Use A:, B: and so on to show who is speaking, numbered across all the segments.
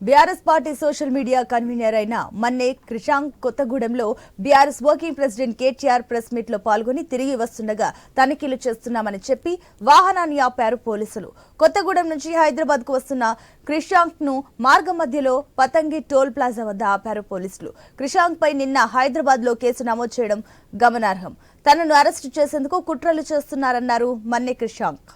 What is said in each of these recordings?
A: BRS party social media convener అయిన మన్నే క్రిషాంక్ కొత్తగూడెంలో BRS working president KTR press మీట్లో పాల్గొని తిరిగి వస్తుండగా తనిఖీలు చేస్తున్నామని చెప్పి వాహనాన్ని ఆపారు పోలీసులు. కొత్తగూడెం నుంచి హైదరాబాద్కు వస్తున్న క్రిషాంక్ను మార్గ మధ్యలో పతంగి టోల్ ప్లాజా వద్ద ఆపారు పోలీసులు. క్రిషాంక్ పై నిన్న హైదరాబాద్లో కేసు నమోదు చేయడం గమనార్హం. తనను అరెస్టు చేసేందుకు కుట్రలు చేస్తున్నారన్నారు Manne Krishank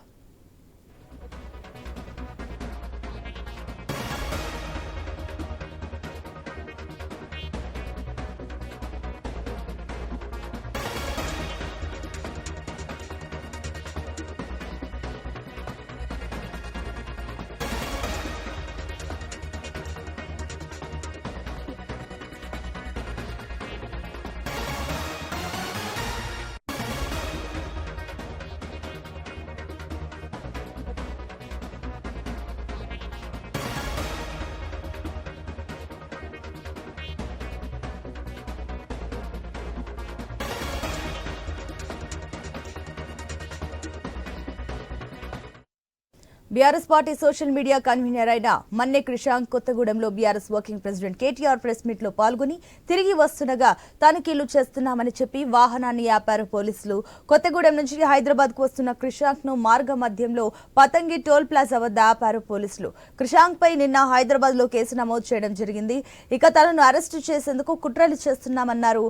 A: BRS party social media convener అయిన మన్నె క్రిషాంక్ కొత్తగూడెంలో BRS working president KTR press మీట్లో పాల్గొని తిరిగి వస్తుండగా తనిఖీలు చేస్తున్నామని చెప్పి వాహనాన్ని ఆపారు పోలీసులు. కొత్తగూడెం నుంచి హైదరాబాద్కు వస్తున్న క్రిషాంక్ను మార్గ మధ్యంలో పతంగి టోల్ ప్లాజా వద్ద ఆపారు పోలీసులు. క్రిషాంక్ పై నిన్న హైదరాబాద్లో కేసు నమోదు చేయడం జరిగింది. ఇక తనను అరెస్టు చేసేందుకు కుట్రలు చేస్తున్నామన్నారు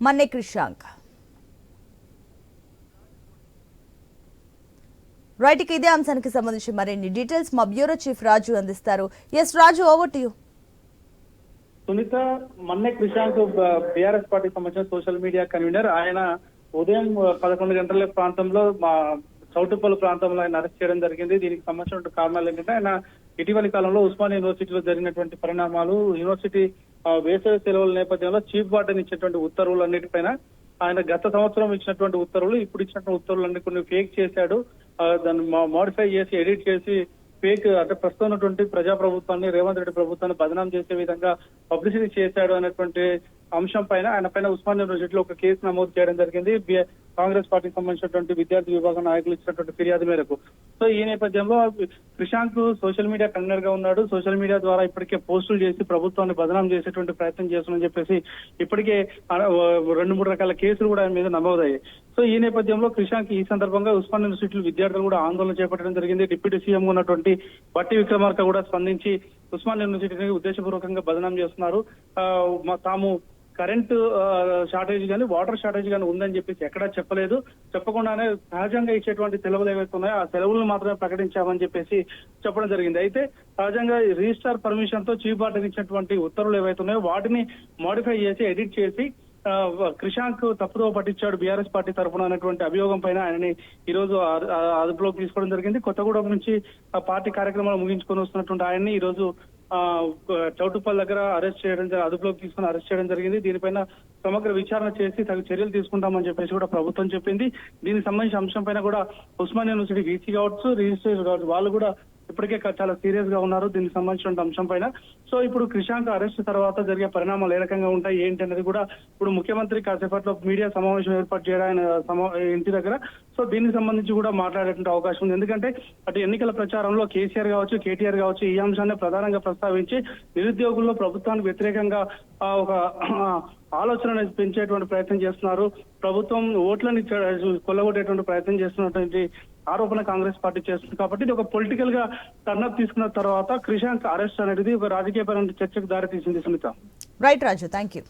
A: మన్నె క్రిషాంక్. రైట్ ఇక ఇదే అంశానికి సంబంధించి మరిన్ని డీటెయిల్స్ మా బ్యూరో చీఫ్ రాజు అందిస్తారు. Yes Raju over to you
B: Sunitha Manne Krishanth BRS party సంబంధించిన సోషల్ మీడియా కన్వీనర్. ఆయన ఉదయం పదకొండు గంటల ప్రాంతంలో మా చౌటుపల్లి ప్రాంతంలో ఆయన అరెస్ట్ చేయడం జరిగింది. దీనికి సంబంధించిన కారణాలు ఏంటంటే ఆయన ఇటీవలి కాలంలో ఉస్మాన్ యూనివర్సిటీలో జరిగినటువంటి పరిణామాలు యూనివర్సిటీ వేసవి సెలవుల నేపథ్యంలో చీఫ్ వార్డెన్ ఇచ్చినటువంటి ఉత్తర్వులన్నిటిపైన ఆయన గత సంవత్సరం ఇచ్చినటువంటి ఉత్తర్వులు ఇప్పుడు ఇచ్చినటువంటి ఉత్తర్వులన్నీ కొన్ని ఫేక్ చేశాడు. దాన్ని మోడిఫై చేసి ఎడిట్ చేసి ఫేక్ అంటే ప్రస్తుతం ఉన్నటువంటి ప్రజా ప్రభుత్వాన్ని రేవంత్ రెడ్డి ప్రభుత్వాన్ని బదనాం చేసే విధంగా పబ్లిసిటీ చేశాడు అనేటువంటి అంశం పైన ఆయన పైన ఉస్మానియా యూనివర్సిటీలో ఒక కేసు నమోదు చేయడం జరిగింది. కాంగ్రెస్ పార్టీకి సంబంధించినటువంటి విద్యార్థి విభాగం నాయకులు ఇచ్చినటువంటి ఫిర్యాదు మేరకు. సో ఈ నేపథ్యంలో ప్రశాంత్ సోషల్ మీడియా కన్వీనర్గా ఉన్నాడు. సోషల్ మీడియా ద్వారా ఇప్పటికే పోస్టులు చేసి ప్రభుత్వాన్ని బదనాం చేసేటువంటి ప్రయత్నం చేస్తున్నారని చెప్పేసి ఇప్పటికే రెండు మూడు రకాల కేసులు కూడా ఆయన మీద నమోదయ్యాయి. సో ఈ నేపథ్యంలో క్రిషాంక్ ఈ సందర్భంగా ఉస్మాన్ యూనివర్సిటీ విద్యార్థులు కూడా ఆందోళన చేపట్టడం జరిగింది. డిప్యూటీ సీఎం ఉన్నటువంటి బట్టి విక్రమార్క కూడా స్పందించి ఉస్మాన్ యూనివర్సిటీని ఉద్దేశపూర్వకంగా బదనాం చేస్తున్నారు. తాము కరెంట్ షార్టేజ్ కానీ వాటర్ షార్టేజ్ కానీ ఉందని చెప్పేసి ఎక్కడా చెప్పలేదు. చెప్పకుండానే సహజంగా ఇచ్చేటువంటి సెలవులు ఏవైతే ఉన్నాయో ఆ సెలవులను మాత్రమే ప్రకటించామని చెప్పేసి చెప్పడం జరిగింది. అయితే సహజంగా రిజిస్టార్ పర్మిషన్తో చీఫ్ వార్డెన్ ఇచ్చినటువంటి ఉత్తర్వులు ఏవైతే ఉన్నాయో వాటిని మోడిఫై చేసి ఎడిట్ చేసి ఆ, క్రిషాంక్ తప్పుదో పట్టించాడు బీఆర్ఎస్ పార్టీ తరఫున అనేటువంటి అభియోగం పైన ఆయనని ఈ రోజు అదుపులోకి తీసుకోవడం జరిగింది. కొత్తగూడెం నుంచి పార్టీ కార్యక్రమాలు ముగించుకొని వస్తున్నటువంటి ఆయన్ని ఈ రోజు ఆ చౌటుపల్లి దగ్గర అరెస్ట్ చేయడం అదుపులోకి తీసుకుని అరెస్ట్ చేయడం జరిగింది. దీనిపైన సమగ్ర విచారణ చేసి తగు చర్యలు తీసుకుంటామని చెప్పేసి కూడా ప్రభుత్వం చెప్పింది. దీనికి సంబంధించిన అంశం పైన కూడా ఉస్మాన్ యూనివర్సిటీ వీసీ కావచ్చు రిజిస్ట్రేషన్ కావచ్చు వాళ్ళు కూడా ఇప్పటికే చాలా సీరియస్గా ఉన్నారు. దీనికి సంబంధించిన అంశం పైన. సో ఇప్పుడు క్రిషాంక్ అరెస్ట్ తర్వాత జరిగే పరిణామాలు ఏ రకంగా ఉంటాయి ఏంటి అనేది కూడా ఇప్పుడు ముఖ్యమంత్రి కాసేపట్లో మీడియా సమావేశం ఏర్పాటు చేయడం ఇంటి దగ్గర. సో దీనికి సంబంధించి కూడా మాట్లాడేటువంటి అవకాశం ఉంది. ఎందుకంటే అటు ఎన్నికల ప్రచారంలో కేసీఆర్ కావచ్చు కేటీఆర్ కావచ్చు ఈ అంశాన్ని ప్రధానంగా ప్రస్తావించి నిరుద్యోగుల్లో ప్రభుత్వానికి వ్యతిరేకంగా ఒక ఆలోచన పెంచేటువంటి ప్రయత్నం చేస్తున్నారు. ప్రభుత్వం ఓట్లని కొల్లగొట్టేటువంటి ప్రయత్నం చేస్తున్నటువంటి ఆరోపణ కాంగ్రెస్ పార్టీ చేస్తుంది. కాబట్టి ఇది ఒక పొలిటికల్గా టర్నప్ తీసుకున్న తర్వాత క్రిషాంక్ అరెస్ట్ అనేది ఒక రాజకీయపరమైన చర్చకు దారి తీసింది Sunitha.
A: Right Raju thank you